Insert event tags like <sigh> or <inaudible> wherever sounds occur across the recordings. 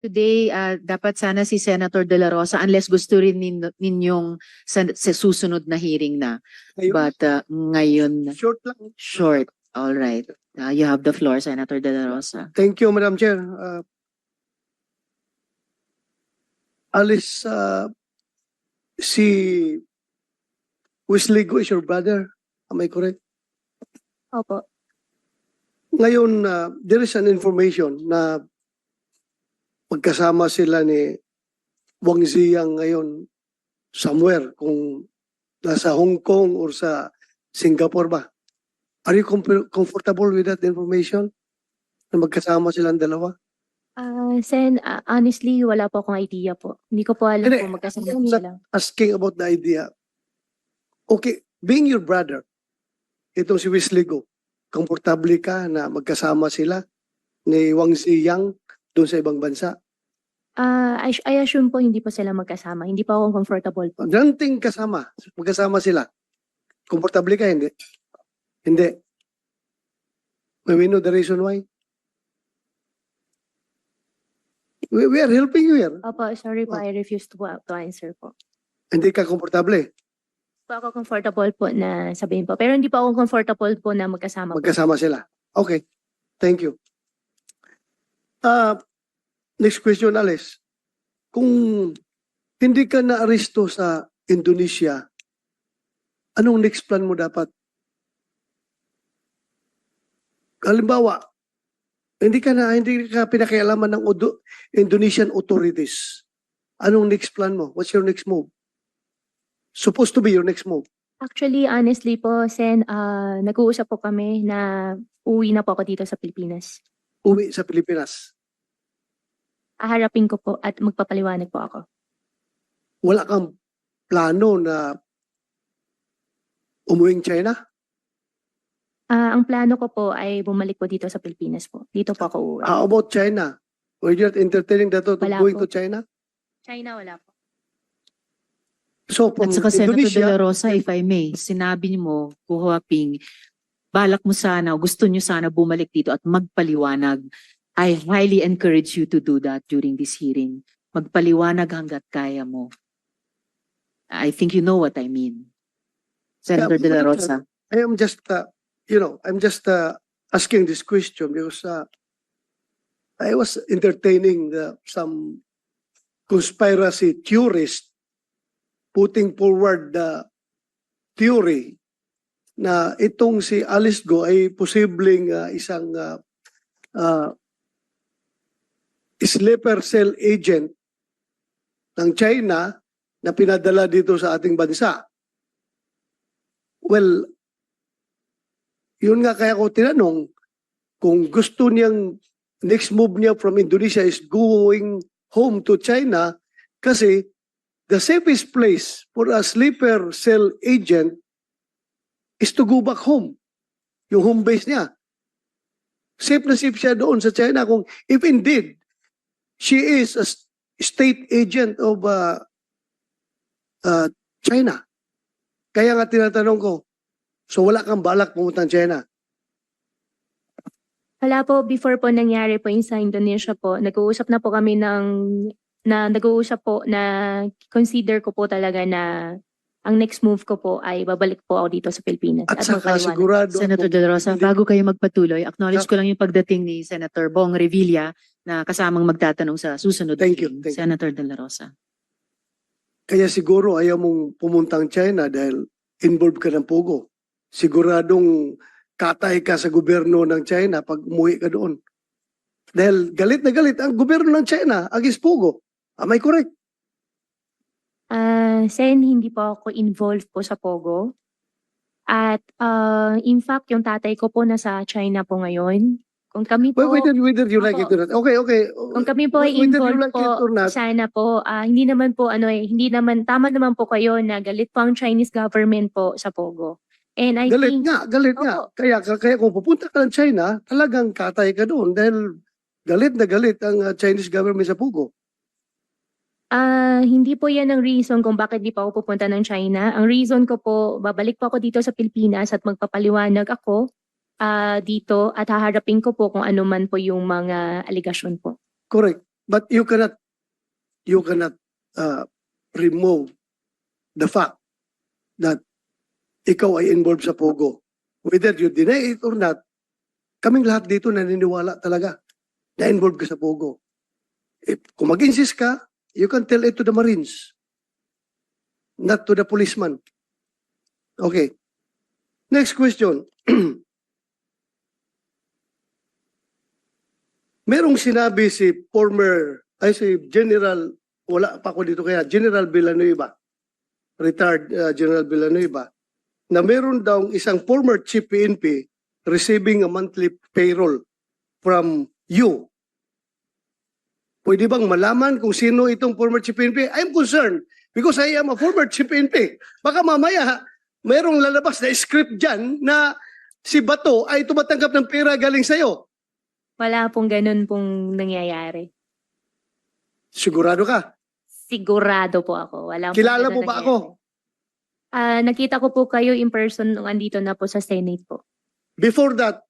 Today, ah, dapat sana si Senator De La Rosa unless gusto rin nin, ninyong sa, sa susunod na hearing na. Ngayon, But ah, ngayon, short lang. short. All right. Ah, you have the floor, Senator De La Rosa. Thank you, Madam Chair. Uh, Alice, uh, si Wesley Go is your brother. Am I correct? Opo. Ngayon, uh, there is an information na magkasama sila ni Wang Ziyang ngayon somewhere, kung nasa Hong Kong or sa Singapore ba. Are you com- comfortable with that information? Na magkasama silang dalawa? Ah, Sen, ah, honestly, wala po akong idea po. Hindi ko po alam Hindi, kung magkasama I'm not- sila. asking about the idea. Okay, being your brother, itong si Wesley Go, komportable ka na magkasama sila ni Wang Ziyang doon sa ibang bansa? Ah, I, I assume po hindi po sila magkasama. Hindi po ako comfortable po. Granting kasama, magkasama sila. Komportable ka, hindi? Hindi. May we know the reason why? We, we are helping you here. Opo, sorry po. I refuse to, to answer po. Hindi ka komportable. Po ako comfortable po na sabihin po. Pero hindi po ako comfortable po na magkasama po. Magkasama sila. Okay. Thank you. Uh, next question, Alice. Kung hindi ka na-aristo sa Indonesia, anong next plan mo dapat? Halimbawa, hindi ka na hindi ka pinakialaman ng Udo- Indonesian authorities. Anong next plan mo? What's your next move? Supposed to be your next move. Actually, honestly po, Sen, ah, nag-uusap po kami na uwi na po ako dito sa Pilipinas. Uwi sa Pilipinas. Aharapin ko po at magpapaliwanag po ako. wala kang plano na umuwing China? Ah, ang plano ko po ay bumalik po dito sa Pilipinas po. Dito po ako uuwi. How about China? Were you not entertaining that thought of Wala going po. to China? China, wala po. So from At saka Senator De La Indonesia, Rosa, if I may, sinabi niyo mo, Kuhuaping, balak mo sana, o gusto niyo sana bumalik dito at magpaliwanag. I highly encourage you to do that during this hearing. Magpaliwanag hanggat kaya mo. I think you know what I mean. Senator De La Rosa. I am just, uh, you know, I'm just uh, asking this question because uh, I was entertaining the, some conspiracy theorist putting forward the theory na itong si Alice Go ay posibleng uh, isang uh, uh, sleeper cell agent ng China na pinadala dito sa ating bansa. Well, yun nga kaya ko tinanong kung gusto niyang next move niya from Indonesia is going home to China kasi the safest place for a sleeper cell agent is to go back home. Yung home base niya. Safe na safe siya doon sa China kung if indeed she is a state agent of uh, uh, China. Kaya nga tinatanong ko, so wala kang balak pumunta ng China? Wala po, before po nangyari po yung sa Indonesia po, nag-uusap na po kami ng, na nag-uusap po na consider ko po talaga na ang next move ko po ay babalik po ako dito sa Pilipinas. At saka magpaliwanag. sigurado Senator De La Rosa, hindi- bago kayo magpatuloy, acknowledge ko lang yung pagdating ni Senator Bong Revilla na kasamang magtatanong sa susunod. na Thank you, thank you. Senator De La Rosa. kaya siguro ayaw mong pumuntang China dahil involved ka ng Pugo. Siguradong katay ka sa gobyerno ng China pag umuwi ka doon. Dahil galit na galit ang gobyerno ng China against Pugo. Am I correct? Ah, Sen, hindi po ako involved po sa Pogo. At ah, in fact, yung tatay ko po nasa China po ngayon. Kung kami po, Whether, whether you like it or not. Okay, okay. kung kami po ay involved like po, not, sana po, ah, hindi naman po, ano eh, hindi naman, tama naman po kayo na galit po ang Chinese government po sa Pogo. And I galit think, nga, galit nga. Opo. Kaya, kaya kung pupunta ka ng China, talagang katay ka doon dahil galit na galit ang uh, Chinese government sa Pugo. Hindi po yan ang reason kung bakit di pa ako pupunta ng China. Ang reason ko po, babalik po ako dito sa Pilipinas at magpapaliwanag ako ah, dito at haharapin ko po kung ano man po yung mga aligasyon po. Correct. But you cannot, you cannot uh, remove the fact that ikaw ay involved sa Pogo. Whether you deny it or not, kaming lahat dito naniniwala talaga na involved ka sa Pogo. If, kung mag-insist ka, you can tell it to the Marines, not to the policeman. Okay. Next question. <clears throat> Merong sinabi si former, ay si General, wala pa ako dito kaya, General Villanueva, retired uh, General Villanueva, na meron daw isang former chief PNP receiving a monthly payroll from you. Pwede bang malaman kung sino itong former chief PNP? I'm concerned because I am a former chief PNP. Baka mamaya, merong lalabas na script dyan na si Bato ay tumatanggap ng pera galing sa'yo. Wala pong ganun pong nangyayari. Sigurado ka? Sigurado po ako. Wala Kilala mo ba ako? Ah, nakita ko po kayo in person nung andito na po sa Senate po. Before that,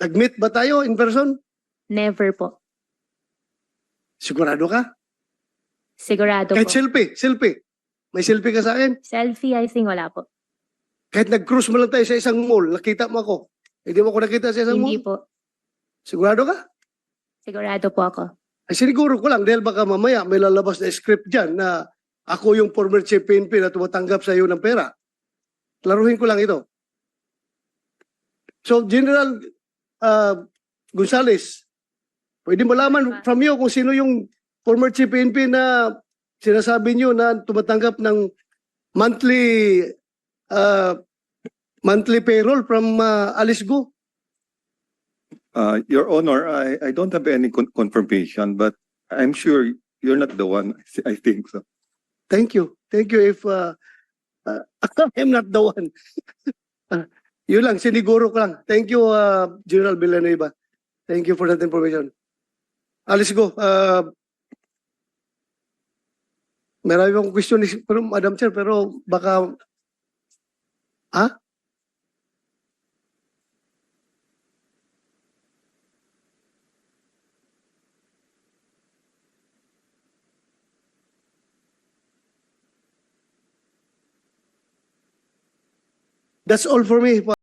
nag-meet ba tayo in person? Never po. Sigurado ka? Sigurado Kahit po. selfie, selfie. May selfie ka sa akin? Selfie, I think wala po. Kahit nag-cruise mo lang tayo sa isang mall, nakita mo ako. Hindi mo ako nakita sa isang Hindi mall? po. Sigurado ka? Sigurado po ako. Ay siniguro ko lang dahil baka mamaya may lalabas na script dyan na ako yung former chief PNP na tumatanggap sa iyo ng pera. Klaruhin ko lang ito. So, General uh, Gonzales, pwede malaman from you kung sino yung former chief PNP na sinasabi niyo na tumatanggap ng monthly uh, monthly payroll from uh, Alice Go? Uh, Your Honor, I, I don't have any con- confirmation, but I'm sure you're not the one. <laughs> I think so. Thank you. Thank you if uh, uh, <laughs> I'm not the one. uh, <laughs> yun lang, siniguro ko lang. Thank you, uh, General Villanueva. Thank you for that information. Alice go. Uh, marami akong question pero, Madam Chair, pero baka... Ha? That's all for me.